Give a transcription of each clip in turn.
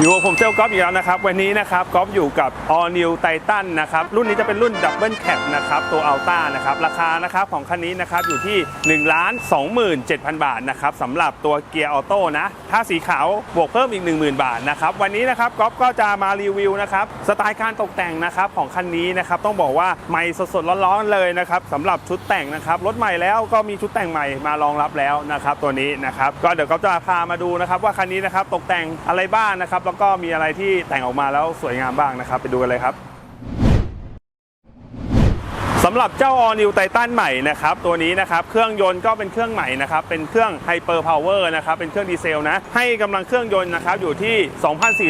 อยู่กับผมเซลล์กอล์ฟอีกแล้วนะครับ วันนี้นะครับกอล์ฟอยู่กับ All New Titan นะครับ รุ่นนี้จะเป็นรุ่นดับเบิลแคปนะครับ ตัวอัลต้านะครับ ราคานะครับของคันนี้นะครับอยู่ที่ 1 2 7 0 0 0 บาทนะครับสำหรับตัวเกียร์ออโต้นะถ้าสีขาวบวกเพิ่มอีก 10,000 บาทนะครับ วันนี้นะครับกอล์ฟก็จะมารีวิวนะครับสไตล์การตกแต่งนะครับของคันนี้นะครับต้องบอกว่าใหม่สดๆร้อนๆเลยนะครับสำหรับชุดแต่งนะครับรถใหม่แล้วก็มีชุดแต่งใหม่มารองรับแล้วนะครับตัวนี้นะครับก็เดี๋ยวก็จะพามาดูนะครับว่าคันนี้นะครับตกแต่งอะไรบ้างนะครับแล้วก็มีอะไรที่แต่งออกมาแล้วสวยงามบ้างนะครับ ไปดูกันเลยครับ สำหรับเจ้า All New Titan ใหม่นะครับตัวนี้นะครับเครื่องยนต์ก็เป็นเครื่องใหม่นะครับเป็นเครื่อง Hyper Power นะครับเป็นเครื่องดีเซลนะให้กำลังเครื่องยนต์นะครับอยู่ที่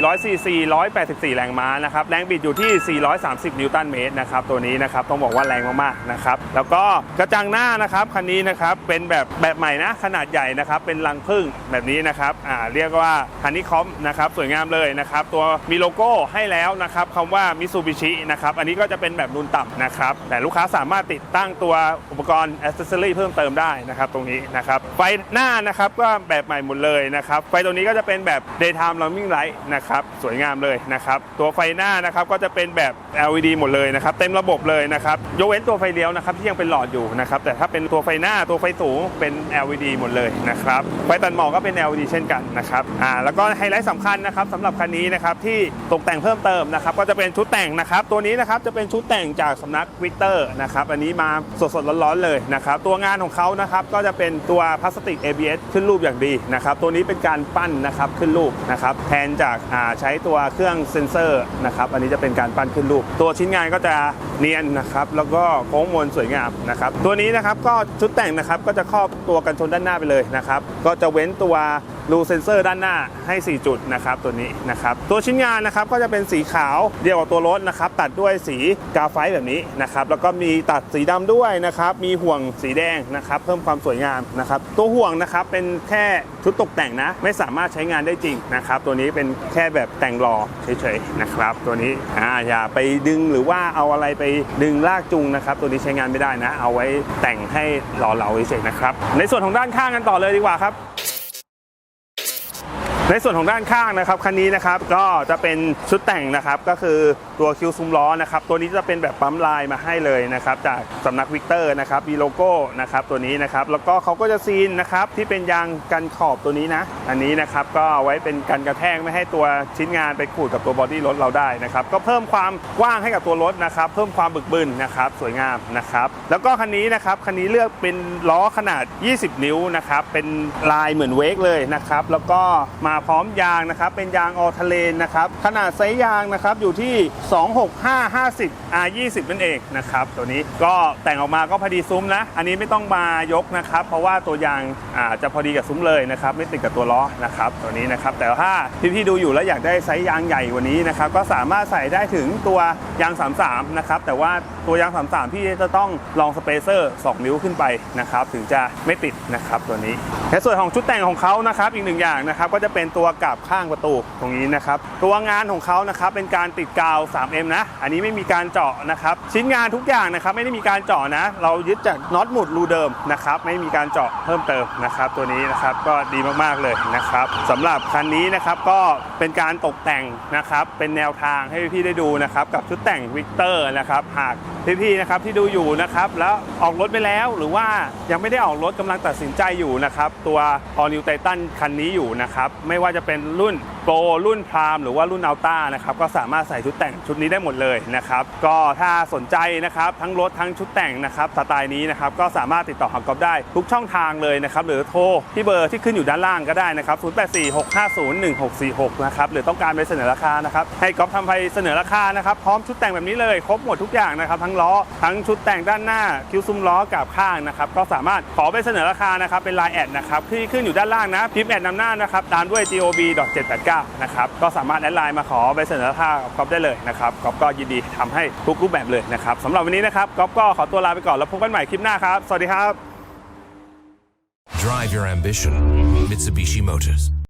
2,400ซีซี184 แรงม้านะครับแรงบิดอยู่ที่ 430 นิวตันเมตรนะครับตัวนี้นะครับต้องบอกว่าแรงมากๆนะครับแล้วก็กระจังหน้านะครับคันนี้นะครับเป็นแบบแบบใหม่นะขนาดใหญ่นะครับเป็นรังผึ้งแบบนี้นะครับอ่าเรียกว่าคันนี้คอมนะครับสวยงามเลยนะครับตัวมีโลโก้ให้แล้วนะครับคำว่ามิ t ซูบิชินะครับอันนี้ก็จะเป็นแบบนูนต่ำนะครับแต่ลูกค้าสามารถติดตั้งตัวอุปกรณ์อ c เซสซอรี่เพิ่มเติมได้นะครับตรงนี้นะครับไฟหน้านะครับก็แบบใหม่หมดเลยนะครับไฟตรงนี้ก็จะเป็นแบบ daytime roaming light นะครับสวยงามเลยนะครับตัวไฟหน้านะครับก็จะเป็นแบบ LED หมดเลยนะครับเต็มระบบเลยนะครับยกเว้นตัวไฟเลี้ยวนะครับที่ยังเป็นหลอดอยู่นะครับแต่ถ้าเป็นตัวไฟหน้าตัวไฟสูงเป็น LED หมดเลยนะครับไฟตัดหมอกก็เป็น LED เช่นกันนะครับอ่าแล้วก็ไฮไลท์สำคัญนะครับสำหรับคันนี้นะครับที่ตกแต่งเพิ่มเติมนะครับก็จะเป็นชุดแต่งนะครับตัวนี้นะครับจะเป็นชุดแต่งจากสำนักวิกเตอร์นะครับอันนี้มาสดๆร้อนๆเลยนะครับตัวงานของเขานะครับก็จะเป็นตัวพลาสติก ABS ขึ้นรูปอย่างดีนะครับตัวนี้เป็นการปั้นนะครับขึ้นรูปนะครับแทนจากใช้ตัวเครื่องเซ็นเซอร์นะครับอันนี้จะเป็นการปั้นขึ้นรูป ตัวชิ้นงานก็จะเนียนนะครับแล้วก็โค้งมนสวยงามนะครับตัวนี้นะครับก็ชุดแต่งนะครับก็จะครอบตัวกันชนด้านหน้าไปเลยนะครับก็จะเว้นตัว รูเซนเซอร์ด้านหน้าให้ 4 จุดนะครับตัวนี้นะครับตัวชิ้นงานนะครับก็จะเป็นสีขาวเดียวกับตัวรถนะครับตัดด้วยสีกาไฟแบบนี้นะครับแล้วก็มีตัดสีดำด้วยนะครับมีห่วงสีแดงนะครับเพิ่มความสวยงามนะครับตัวห่วงนะครับเป็นแค่ชุดตกแต่งนะ ไม่สามารถใช้งานได้จริงนะครับตัวนี้เป็นแค่แบบแต่งรอเฉยๆนะครับตัวนี้อ่าอย่าไปดึงหรือว่าเอาอะไรไปดึงลากจูงนะครับตัวนี้ใช้งานไม่ได้นะ เอาไว้แต่งให้หล่อเหลาเฉยๆนะครับในส่วนของด้านข้างกันต่อเลยดีกว่าครับ ในส่วนของด้านข้างนะครับคันนี้นะครับก็จะเป็นชุดแต่งนะครับก็คือตัวคิวซุ้มล้อนะครับตัวนี้จะเป็นแบบปั๊มลายมาให้เลยนะครับจากสำนักวิกเตอร์นะครับมีโลโก้นะครับตัวนี้นะครับแล้วก็เขาก็จะซีนนะครับที่เป็นยางกันขอบตัวนี้นะอันนี้นะครับก็เอาไว้เป็นกันกระแทกไม่ให้ตัวชิ้นงานไปขูดกับตัวบอดี้รถเราได้นะครับก็เพิ่มความกว้างให้กับตัวรถนะครับเพิ่มความบึกบึนนะครับสวยงามนะครับแล้วก็คันนี้นะครับคันนี้เลือกเป็นล้อขนาด 20 นิ้วนะครับเป็นลายเหมือนเวกเลยนะครับแล้วก็มาาพร้อมยางนะครับ เป็นยางออทะเลนนะครับ ขนาดไซส์ยางนะครับอยู่ที่ 26550 R20 นั่นเองนะครับ ตัวนี้ก็แต่งออกมาก็พอดีซุ้มนะ อันนี้ไม่ต้องมายกนะครับ เพราะว่าตัวยางอาจะพอดีกับซุ้มเลยนะครับ ไม่ติดกับตัวล้อนะครับ ตัวนี้นะครับ แต่ถ้าพี่ๆดูอยู่แล้วอยากได้ไซส์ยางใหญ่กว่านี้นะครับ ก็สามารถใส่ได้ถึงตัวยาง 33 นะครับ แต่ว่าตัวยาง 33 พี่จะต้องลองสเปเซอร์ 2 นิ้วขึ้นไปนะครับ ถึงจะไม่ติดนะครับตัวนี้ในส่วนของชุดแต่งของเขานะครับ อีกหนึ่งอย่างนะครับ ก็จะเป็น็นตัวกาบข้างประตูตรงนี้นะครับ ตัวงานของเขานะครับเป็นการติดกาว 3M นะ อันนี้ไม่มีการเจาะนะครับ ชิ้นงานทุกอย่างนะครับไม่ได้มีการเจาะนะ เรายึดจากน็อตหมุดรูเดิมนะครับ ไม่มีการเจาะเพิ่มเติมนะครับ ตัวนี้นะครับก็ดีมากๆเลยนะครับสำหรับคันนี้นะครับก็เป็นการตกแต่งนะครับเป็นแนวทางให้พี่ได้ดูนะครับกับชุดแต่งวิกเตอร์นะครับหาก พี่ๆนะครับที่ดูอยู่นะครับแล้วออกรถไปแล้วหรือว่ายังไม่ได้ออกรถกำลังตัดสินใจอยู่นะครับตัว All New Titan คันนี้อยู่นะครับไม่ว่าจะเป็นรุ่นโปรรุ่นพรามหรือว่ารุ่นอัลต้านะครับก็สามารถใส่ชุดแต่งชุดนี้ได้หมดเลยนะครับก็ถ้าสนใจนะครับทั้งรถทั้งชุดแต่งนะครับสไตล์นี้นะครับก็สามารถติดต่อหากอฟได้ทุกช่องทางเลยนะครับหรือโทรที่เบอร์ที่ขึ้นอยู่ด้านล่างก็ได้นะครับ0846501646นะครับหรือต้องการไปเสนอราคานะครับให้กอฟทำไปเสนอราคานะครับพร้อมชุดแต่งแบบนี้เลยครบหมดทุกอย่างนะครับทั้งล้อ ทั้งชุดแต่งด้านหน้าคิ้วซุ้มล้อกับข้างนะครับก็สามารถขอไปเสนอราคานะครับเป็นไลน์แอดนะครับที่ขึ้นอยู่ด้านล่างนะพิมพ์แอดนำหน้านะครับตามด้วย gob 789นะครับก็สามารถแอดไลน์มาขอไปเสนอราคากับก๊อฟได้เลยนะครับก๊อฟก็ยินดีทำให้ทุกรูปแบบเลยนะครับสำหรับวันนี้นะครับก๊อฟก็ขอตัวลาไปก่อนแล้วพบกันใหม่คลิปหน้าครับสวัสดีครับ Drive your ambition. Mitsubishi Motors.